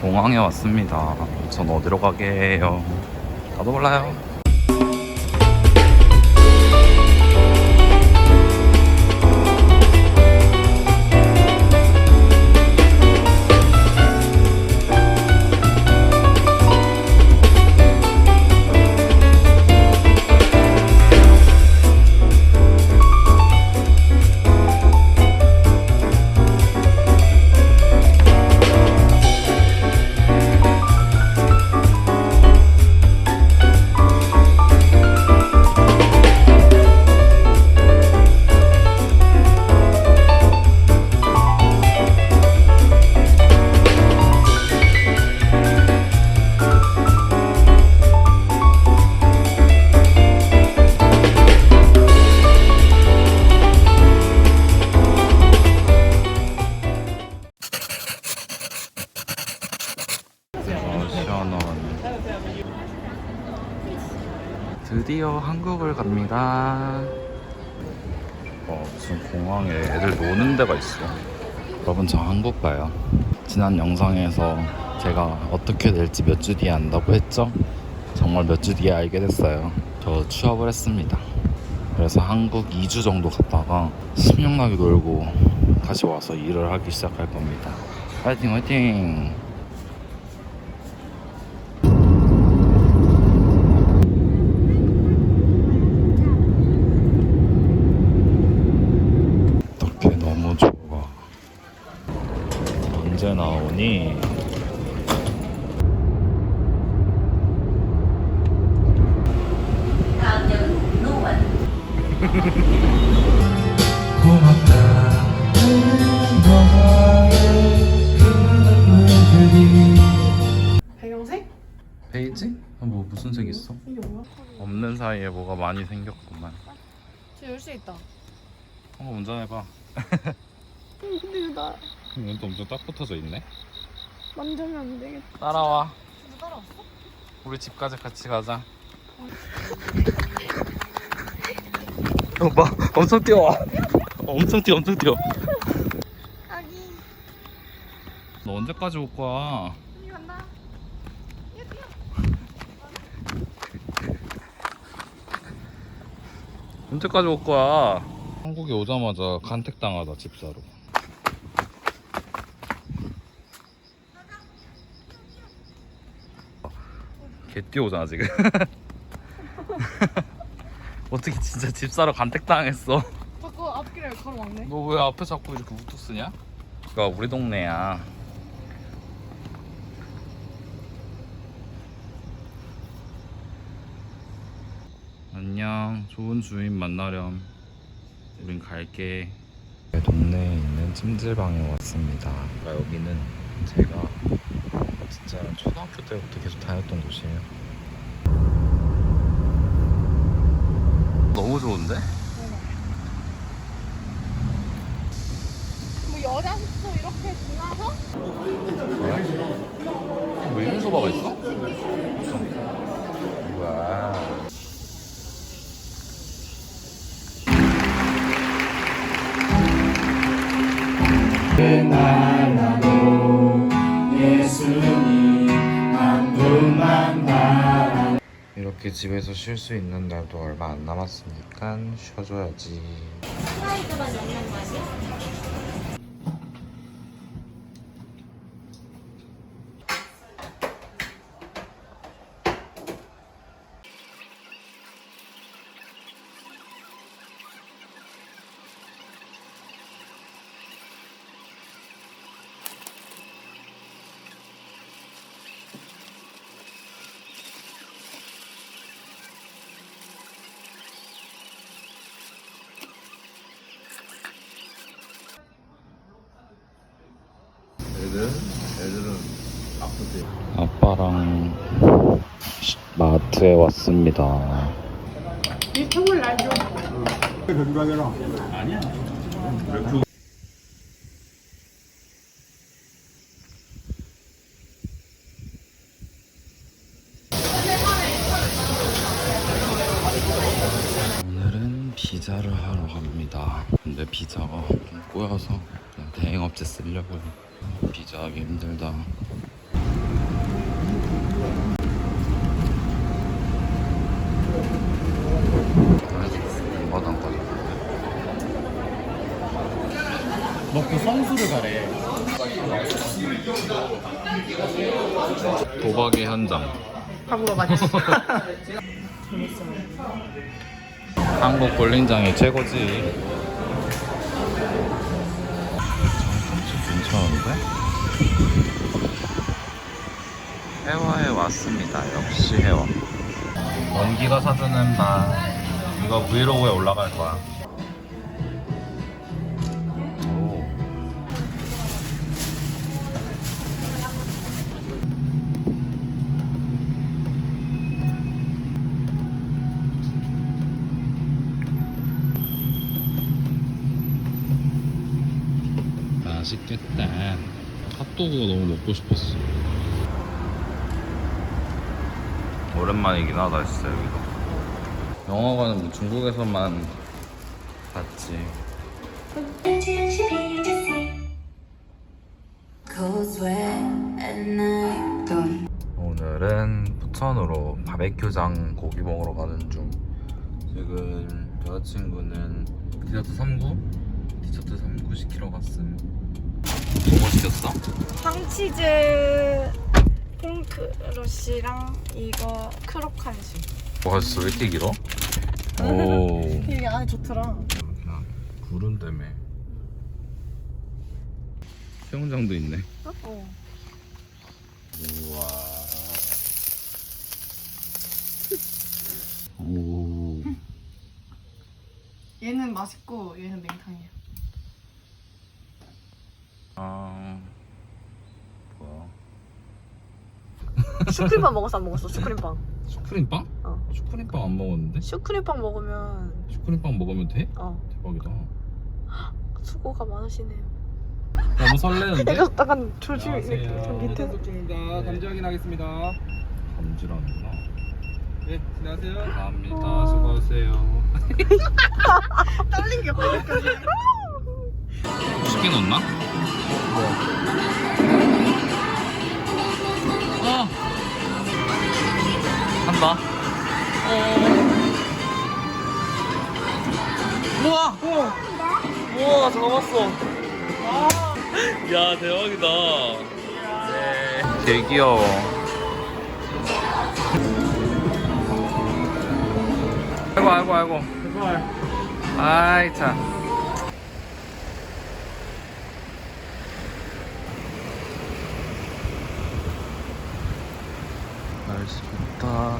공항에 왔습니다. 전 어디로 가게 해요? 나도 몰라요. 드디어 한국을 갑니다. 어, 무슨 공항에 애들 노는 데가 있어. 여러분, 저 한국 가요. 지난 영상에서 제가 어떻게 될지 몇 주 뒤에 안다고 했죠? 정말 몇 주 뒤에 알게 됐어요. 저 취업을 했습니다. 그래서 한국 2주 정도 갔다가 신명나게 놀고 다시 와서 일을 하기 시작할 겁니다. 화이팅, 화이팅! 있어? 이게 뭐야? 없는 사이에 뭐가 많이 생겼구만. 저 열쇠 있다. 한번 운전해봐. 근데 이거 나 눈도 엄청 딱 붙어져 있네. 만지면 안 되겠다. 따라와. 너 따라왔어? 우리 집까지 같이 가자. 오빠 엄청 뛰어. 엄청 뛰어, 엄청 뛰어. 아기. 너 언제까지 올 거야? 여기 간다. 뛰어 뛰어. 언제까지 올 거야? 한국에 오자마자 간택당하다 집사로. 개 뛰어오잖아 지금. 어떻게 진짜 집사로 간택당했어? 자꾸 앞길을 걸어왔네. 너 왜 앞에 자꾸 이렇게 우뚝 쓰냐? 그가 우리 동네야. 안녕. 좋은 주인 만나렴. 우린 갈게. 동네에 있는 찜질방에 왔습니다. 그러니까 여기는 제가 진짜 초등학교 때부터 계속 다녔던 곳이에요. 너무 좋은데? 뭐 여자 숙소 이렇게 지나서 뭐 이런 소바가 있어? 이렇게 집에서 쉴 수 있는 날도 얼마 안 남았으니까 쉬어줘야지. 애들 애들은 아프대. 아빠랑 마트에 왔습니다. 유튜브를 날줘. 건강해라. 아니야. 오늘은 비자를 하러 갑니다. 근데 비자가 좀 꼬여서 대행업체 쓰려고요. 비자 힘들다. 도박의 현장. 파구로 맞지 한국 볼링장이 최고지. 괜찮은데? 해화에 왔습니다. 역시 해화. 원기가 사주는 방. 이거 브이로그에 올라갈 거야. 맛있겠다. 핫도그가 너무 먹고 싶었어. 오랜만이긴 하다, 진짜 여기도. 영화관은 뭐 중국에서만 봤지. 오늘은 부천으로 바베큐장 고기 먹으러 가는 중. 지금 여자친구는 디저트 3구, 디저트 3구 시키러 갔음. 뭐 시켰어? 황치즈 핑크러쉬랑 이거 크로칸슈. 뭐였어? 왜 이렇게 길어? 오. 이게 안에 좋더라. 그냥 구름 때문에. 수영장도 있네. 어. 우와. 오. 얘는 맛있고 얘는 맹탕이야. 아. 뭐야? 슈크림빵 먹었어 안 먹었어 슈크림빵 슈크림빵? 어. 슈크림빵 안 먹었는데? 슈크림빵 먹으면 슈크림빵 먹으면 돼? 어 대박이다. 수고가 많으시네요 너무 설레는데? 이거 약간 조심 이렇게 좀 밑에 중입니다. 감지 확인하겠습니다. 감지라는구나. 네, 지나세요. 감사합니다. 수고하세요. 떨린 게 보니까 쉽게 넣나? 어. 한다. 어. 우와. 우와, 잡았어. 야, 대박이다. 네. 되게 귀여워. 아이고, 아이고, 아이고. 아이, 참. 날씨 좋다.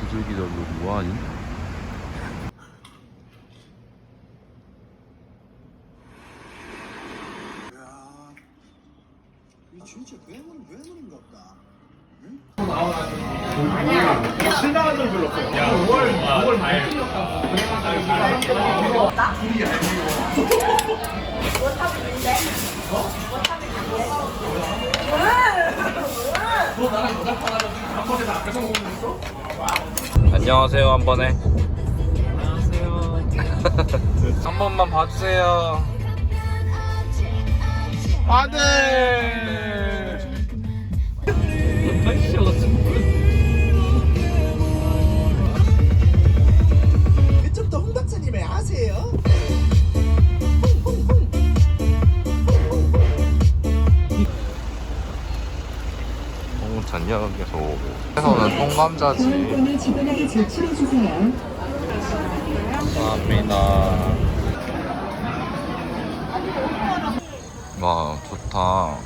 기절기절로 뭐하니? 이 진짜 괴물 괴물인가 보다. 안녕하세요 한 번에. 안녕하세요. 한 번만 봐주세요. 아들 주세요. 감사합니다 와 좋다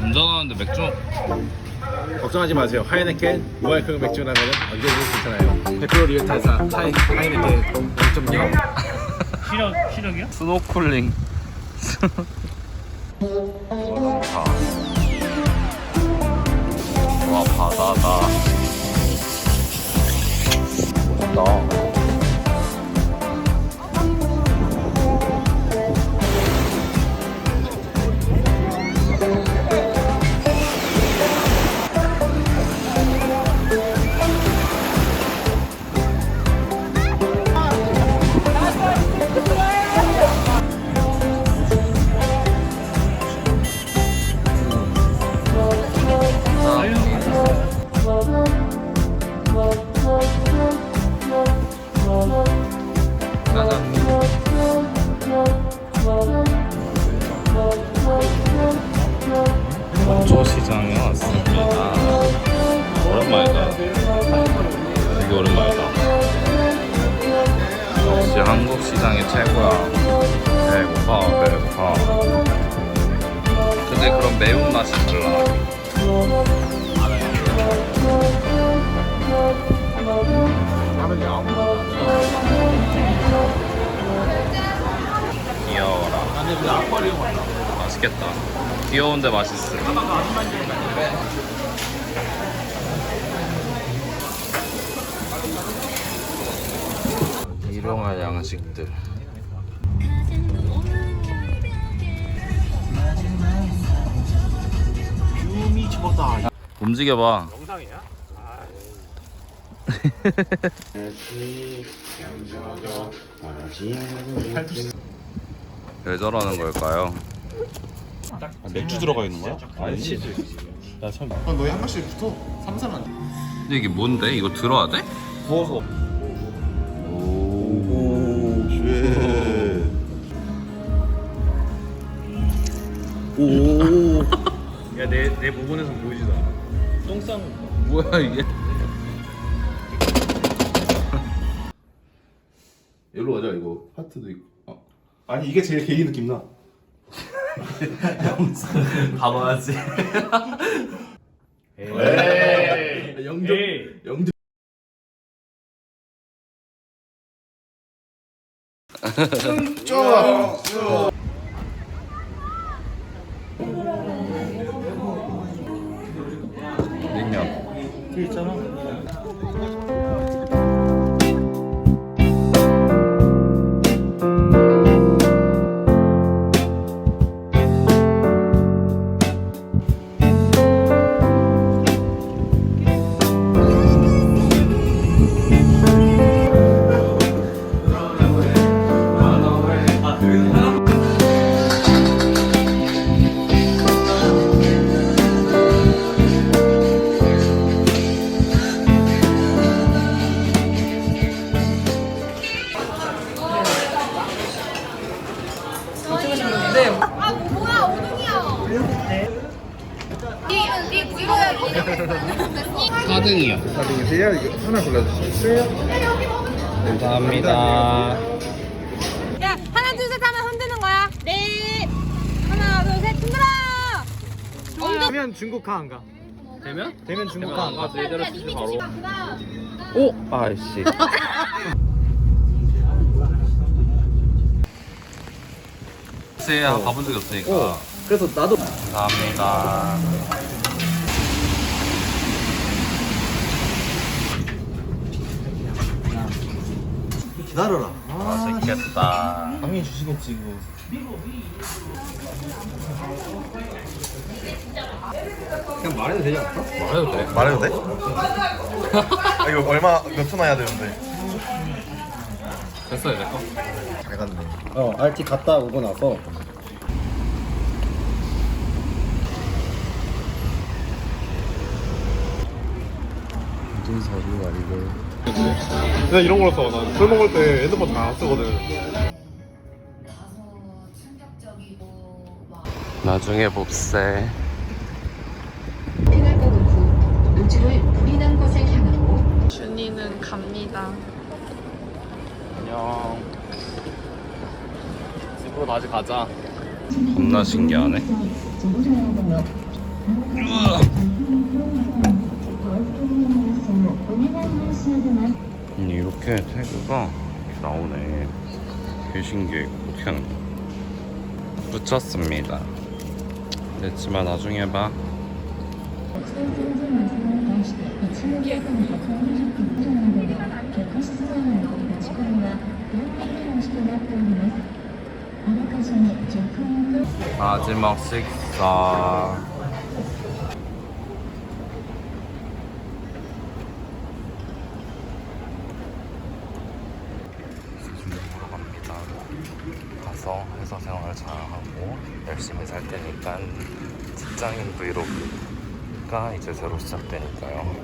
운전하는데 맥주 걱정하지 마세요. 하이네켄 무알콜 맥주라면 언제든 괜찮아요. 100% 리얼 탄산 하이 하이네켄 0.0. 스노클링 와 좋다 와 바다다 멋 있다 원초 시장에 왔습니다. 오랜만이다. 되게 오랜만이다. 역시 한국 시장이 최고야. 배고파, 배고파. 근데 그런 매운맛이 달라. 귀여워라. 맛있겠다. 귀여운데 맛있어. 일용할 양식들. 움직여봐. 영상이야? 왜 저러는 걸까요? 맥주 들어가 있는 거야? 아니지. 나 처음. 아, 너희 한 번씩 붙어. 삼삼한. 근데 이게 뭔데? 이거 들어야 돼? 부어서. 오, 쉣. 오. 야 내 내 부분에서 보이지도 않아. 똥 싸는 거. 뭐야 이게? 여기로 가자, 이거. 하트도 있고. 어. 아니, 이게 제일 개인 느낌 나. 가봐야지. 에이. 영정. 영정. 냉 4등이요. 4등이세요? 하나 골라주세요. 감사합니다. 야 하나 둘 셋 하면 흔드는 거야 네 하나 둘 셋 흔들어 엉덩... 되면 중국화 안 가. 되면? 되면 중국화 안 가. 아, 네, 제대로 쓰지 바로. 오! 아이씨. 글쎄, 가본 적이 없으니까. 그래서 나도 감사합니다. 기다려라. 맛있겠다. 당연히 주시겠지, 이거. 그냥 말해도 되지 않을까? 말해도 돼? 말해도 돼? 아, 이거 얼마, 몇톤 해야 되는데. 됐어, 이제 거. 잘 갔네. 어 RT 갔다 오고 나서 무슨 서류가 이걸. 내가 이런 걸 써. 나술 먹을 때 핸드폰 잘안 쓰거든. 나중에 봅세. 우주를 불이 난 곳을 향하고 준이는 갑니다. 안녕. 집으로 다시 가자. 겁나 신기하네. 아니, 이렇게 태그가 나오네. 개 신기해. 어떻게 하는? 붙였습니다. 됐지만 나중에 봐. 마지막 식사. 수준을 보러 갑니다. 가서 회사 생활 잘하고 열심히 살 테니까 직장인 브이로그가 이제 새로 시작되니까요.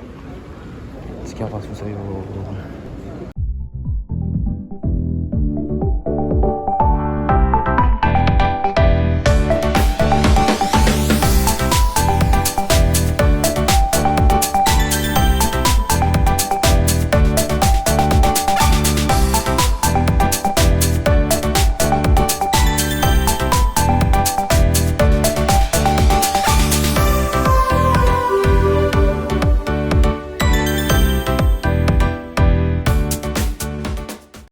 지켜봐 주세요.